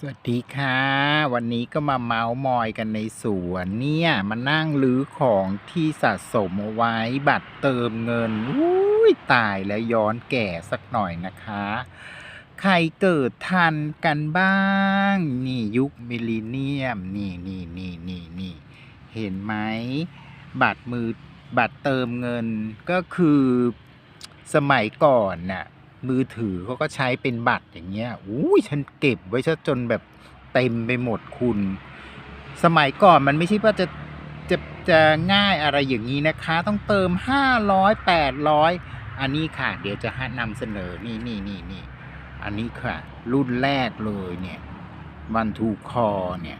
สวัสดีค่ะ วันนี้ก็มาเมาส์มอยกันในสวนเนี่ยมานั่งรื้อของที่สะสมเอาไว้บัตรเติมเงินอุ้ยตายแล้วย้อนแก่สักหน่อยนะคะ ใครเกิดทันกันบ้าง นี่ยุคมิลเลนเนียม นี่นี่นี่นี่นี่เห็นไหมบัตรมือบัตรเติมเงินก็คือสมัยก่อนน่ะ มือถือเขาก็ใช้เป็นบัตรอย่างเงี้ยอุ้ยฉันเก็บไว้ซะจนแบบเต็มไปหมดคุณ สมัยก่อนมันไม่ใช่ว่าจะจะจะง่ายอะไรอย่างนี้นะคะ ต้องเติม 500 800 อันนี้ค่ะ เดี๋ยวจะให้นำเสนอนี่นี่นี่นี่อันนี้ค่ะ รุ่นแรกเลยเนี่ยวันทูคอเนี่ย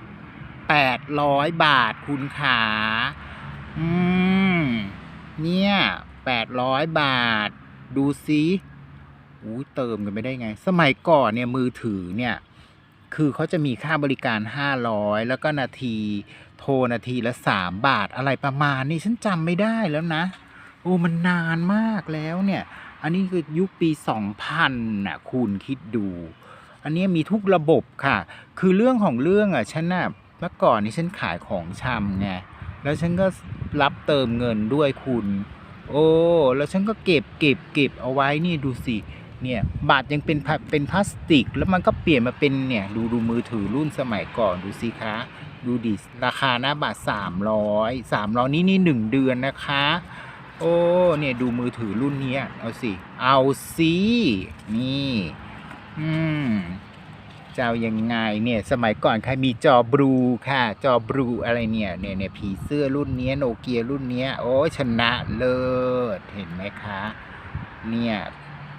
800บาทคุณขาอืม เนี่ย800บาท ดูซิ อู้เติมกันไม่ได้ไง สมัยก่อนเนี่ยมือถือเนี่ย คือเขาจะมีค่าบริการ 500 แล้วก็นาที โทรนาทีละ 3 บาทอะไรประมาณนี้ฉันจำไม่ได้แล้วนะ โอ้มันนานมากแล้วเนี่ย อันนี้คือยุคปี 2000น่ะคุณคิดดู อันนี้มีทุกระบบค่ะ คือเรื่องของเรื่องอะฉันน่ะเมื่อก่อนนี่ฉันขายของชำไงแล้วฉันก็รับเติมเงินด้วยคุณ โอ้ แล้วฉันก็เก็บเก็บเก็บเอาไว้นี่ดูสิ เนี่ยบาทยังเป็นเป็นพลาสติก แล้วมันก็เปลี่ยนมาเป็นเนี่ยดูดูมือถือรุ่นสมัยก่อนดูสิคะดูดิราคาหน้าบาทสามร้อยสามร้อยนี่นี่หนึ่งเดือนนะคะ โอ้เนี่ยดูมือถือรุ่นนี้เอาสิ เอาสินี่อืมจะเอายังไงเนี่ยสมัยก่อนใครมีจอบลูค่ะ จอบลูอะไรเนี่ยเนี่ยเนี่ยผีเสื้อรุ่นนี้โนเกียรุ่นนี้โอ้ชนะเลิศเห็นไหมคะ เนี่ย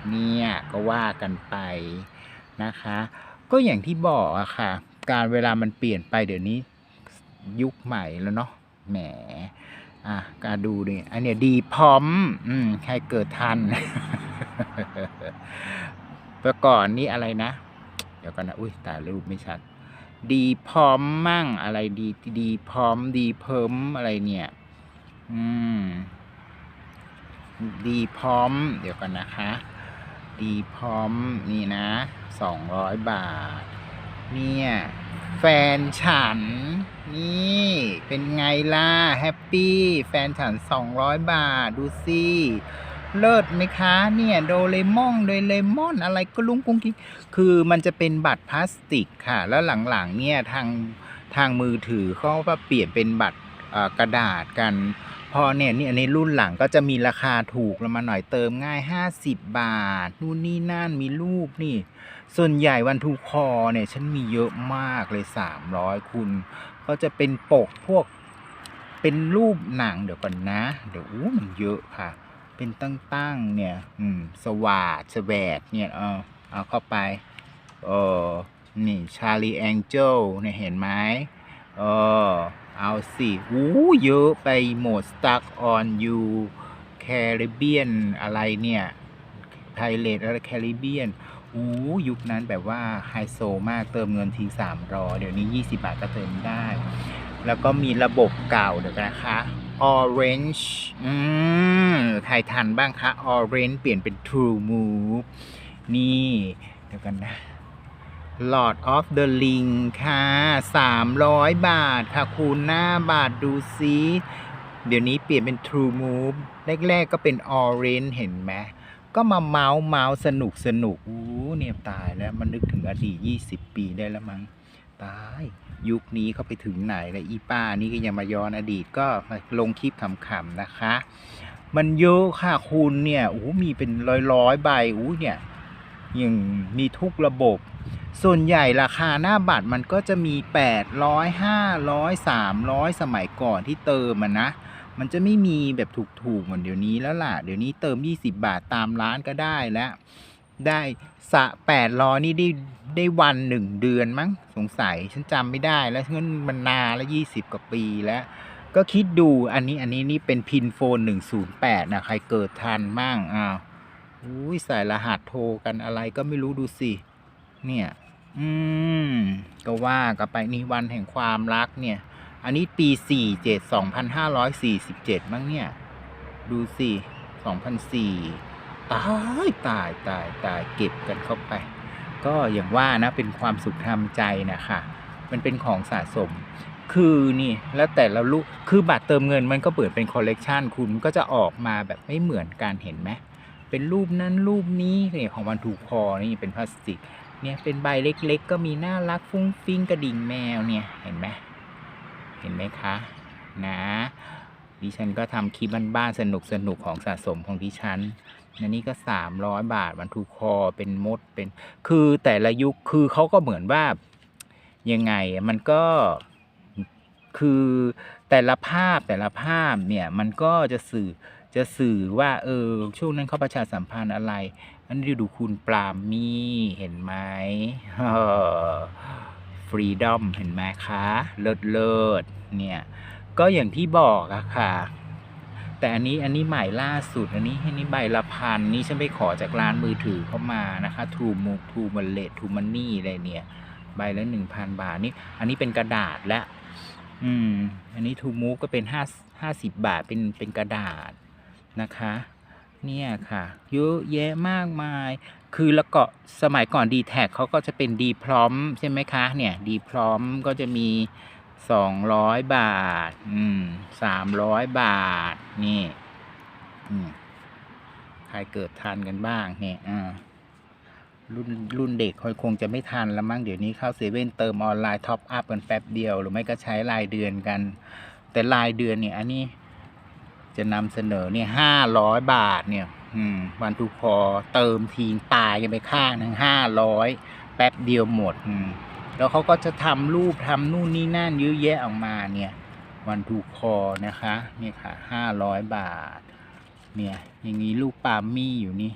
เนี่ยก็ว่ากันไปนะคะ ก็อย่างที่บอกอะค่ะ การเวลามันเปลี่ยนไปเดี๋ยวนี้ยุคใหม่แล้วเนาะแหมอะการดูดิอันเนี้ยดีพร้อม อืมใครเกิดทันเมื่อก่อนนี่อะไรนะ เดี๋ยวกันนะ อุ้ยตายรูปไม่ชัด ดีพร้อมมั่งอะไรดี ดีพร้อมดีเพิ่มอะไรเนี่ย อืม ดีพร้อม เดี๋ยวกันนะคะ ดีพร้อมนี่นะสองร้อยบาท เนี่ย แฟนฉัน นี่เป็นไงล่ะ แฮปปี้ แฟนฉันสองร้อยบาท ดูสิเลิศไหมคะ เนี่ยโดเรมอนโดเรมอนอะไรก็ลุงกุ้งกิ้งคือมันจะเป็นบัตรพลาสติกค่ะ แล้วหลังๆเนี่ยทางทางมือถือเขาก็เปลี่ยนเป็นบัตรกระดาษกัน พอเนี่ยนี่อันนี้รุ่นหลังก็จะมีราคาถูกลงมาหน่อยเติมง่าย 50 บาท นู่นนี่นั่นมีรูปนี่ ส่วนใหญ่วันทูคอเนี่ยฉันมีเยอะมากเลย 300 คุณ ก็จะเป็นปกพวกเป็นรูปหนังเดี๋ยวก่อนนะ เดี๋ยวอู้มันเยอะค่ะ เป็นตั้งๆเนี่ย อืม สวาดสแวดเนี่ยเอาเอาเข้าไป เออนี่ชาลีแองเจลเนี่ยเห็นไหมเออ เอาสิอู้เยอะไปโหมด stuck on you Caribbean อะไรเนี่ยไทเลตอะไร Caribbean อู้ยุคนั้นแบบว่าไฮโซมากเติมเงินทีสามรอเดี๋ยวนี้ 20 บาทก็เติมได้ แล้วก็มีระบบเก่าเดี๋ยวกันะคะ Orange อืมใครทันบ้างคะ Orange เปลี่ยนเป็น True Move นี่ เดี๋ยวกันนะ Lord of the Ring ค่ะ 300 บาท ค่ะ คูณหน้าบาทดูซิเดี๋ยวนี้เปลี่ยนเป็น True Move แรก ๆ ก็เป็น Orange เห็นไหม ก็มาเมาส์เมาส์สนุกสนุกอู้เนี่ยตายแล้ว มันนึกถึงอดีต 20 ปีได้แล้วมั้ง ตาย ยุคนี้เขาไปถึงไหนแล้วอีป้านี่ก็ยังมาย้อนอดีตก็มาลงคลิปขำๆนะคะ มันเยอะค่ะคุณเนี่ยโอ้มีเป็นร้อยๆใบอู้เนี่ยยังมีทุกระบบ ส่วนใหญ่ราคาหน้าบัตรมันก็จะมี 800 500 300 สมัยก่อนที่เติมมันนะ มันจะไม่มีแบบถูกๆเหมือนเดี๋ยวนี้แล้วล่ะ เดี๋ยวนี้เติม 20 บาทตามร้านก็ได้แล้ว ได้สะแปดร้อนี่ได้ได้วันหนึ่งเดือนมั้งสงสัยฉันจำไม่ได้แล้วฉันมันนานแล้วยี่สิบกว่าปีแล้ว ก็คิดดูอันนี้อันนี้นี่เป็นพินโฟนหนึ่งศูนย์แปดนะใครเกิดทันมั่งอ้าวอุ้ยใส่รหัสโทรกันอะไรก็ไม่รู้ดูสิ เนี่ย อืม ก็ว่ากันไปนี่วันแห่งความรักเนี่ย อันนี้ปีสี่เจ็ดสองพันห้าร้อยสี่สิบเจ็ดมั้งเนี่ย ดูสิสองพันสี่ตายตายตายตายเก็บกันเข้าไป ก็อย่างว่านะเป็นความสุขทางใจนะคะมันเป็นของสะสม คือนี่แล้วแต่ละลูกคือบัตรเติมเงินมันก็เปิดเป็นคอลเลกชันคุณก็จะออกมาแบบไม่เหมือนกันเห็นไหมเป็นรูปนั้นรูปนี้เนี่ยของวันถูกคอนี่เป็นพลาสติก เนี่ยเป็นใบเล็กๆ ก็มีน่ารักฟุ้งฟิ้งกระดิ่งแมวเนี่ยเห็นไหมเห็นไหมคะนะดิฉันก็ทำคลิปบ้านๆสนุกสนุกๆของสะสมของดิฉันอันนี้ก็สามร้อยบาทวันทูคอเป็นมดเป็น คือแต่ละยุคคือเขาก็เหมือนว่ายังไงมันก็คือแต่ละภาพแต่ละภาพเนี่ยมันก็จะสื่อจะสื่อว่าเออช่วงนั้นเขาประชาสัมพันธ์อะไร อันนี้ดูคุณปรามมี่เห็นไหมฟรีดอมเห็นไหมคะ เลิศเลิศเนี่ย ก็อย่างที่บอกอะค่ะ แต่อันนี้อันนี้ใหม่ล่าสุด อันนี้อันนี้ใบละพันนี่ฉันไปขอจากร้านมือถือเข้ามานะคะทูมูทูมันเลททูมันนี่อะไรเนี่ย ใบละหนึ่งพันบาทนี่อันนี้เป็นกระดาษและ อืม อันนี้ทูมูก็เป็นห้าห้าสิบบาทเป็นเป็นกระดาษนะคะ เนี่ยค่ะเยอะแยะมากมาย คือแล้วก็สมัยก่อนดีแท็เขาก็จะเป็นดีพร้อมใช่ไหมคะ เนี่ยดีพร้อมก็จะมีสองร้อยบาท อืมสามร้อยบาท นี่อืมใครเกิดทันกันบ้างเนี่ยอ่ารุ่นรุ่นเด็กคงจะไม่ทันแล้วมั้งเดี๋ยวนี้เข้าเซเว่นเติมออนไลน์ท็อปอัพกันแป๊บเดียว หรือไม่ก็ใช้รายเดือนกัน แต่รายเดือนเนี่ยอันนี้ จะนำเสนอเนี่ยห้าร้อยบาทเนี่ยอืมวันทุกพอเติมทีตายกันไปข้างหนึ่งห้าร้อยแป๊บเดียวหมดอืมแล้วเขาก็จะทำรูปทำนู่นนี่นั่นเยอะแยะออกมาเนี่ยวันถูกคอนะคะเนี่ยค่ะห้าร้อยบาท เนี่ยอย่างนี้ลูกปาล์มมี่อยู่นี่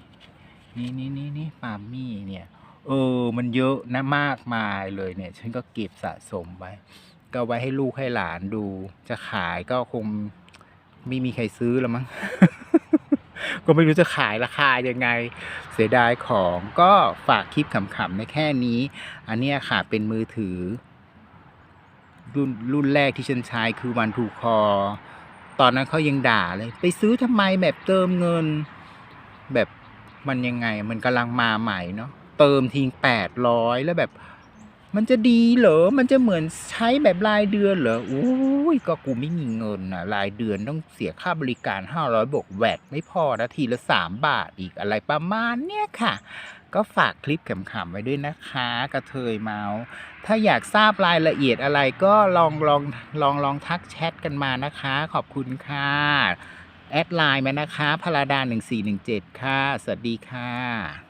นี่นี่นี่นี่ปาล์มมี่เนี่ยเออมันเยอะนะมากมายเลยเนี่ย ฉันก็เก็บสะสมไว้ ก็ไว้ให้ลูกให้หลานดู จะขายก็คง ไม่มีใครซื้อแล้วมั้ง ก็ไม่รู้จะขายราคายังไง เสียดายของก็ฝากคลิปขำๆในแค่นี้ อันเนี้ยค่ะเป็นมือถือ รุ่นรุ่นแรกที่ฉันใช้คือวันทูคอ ตอนนั้นเขายังด่าเลย ไปซื้อทำไมแบบเติมเงิน แบบมันยังไง มันกำลังมาใหม่เนาะเติมทิ้งแปดร้อยแล้วแบบ มันจะดีเหรอ มันจะเหมือนใช้แบบรายเดือนเหรออุ้ยก็กูไม่มีเงินนะรายเดือนต้องเสียค่าบริการห้าร้อยบวกแวดไม่พอนะทีละสามบาทอีกอะไรประมาณเนี้ยค่ะ ก็ฝากคลิปขำๆไว้ด้วยนะคะ กระเทยเมาส์ถ้าอยากทราบรายละเอียดอะไรก็ลองลองลองลองทักแชทกันมานะคะ ขอบคุณค่ะแอดไลน์มานะคะพาราดา1417 ค่ะ สวัสดีค่ะ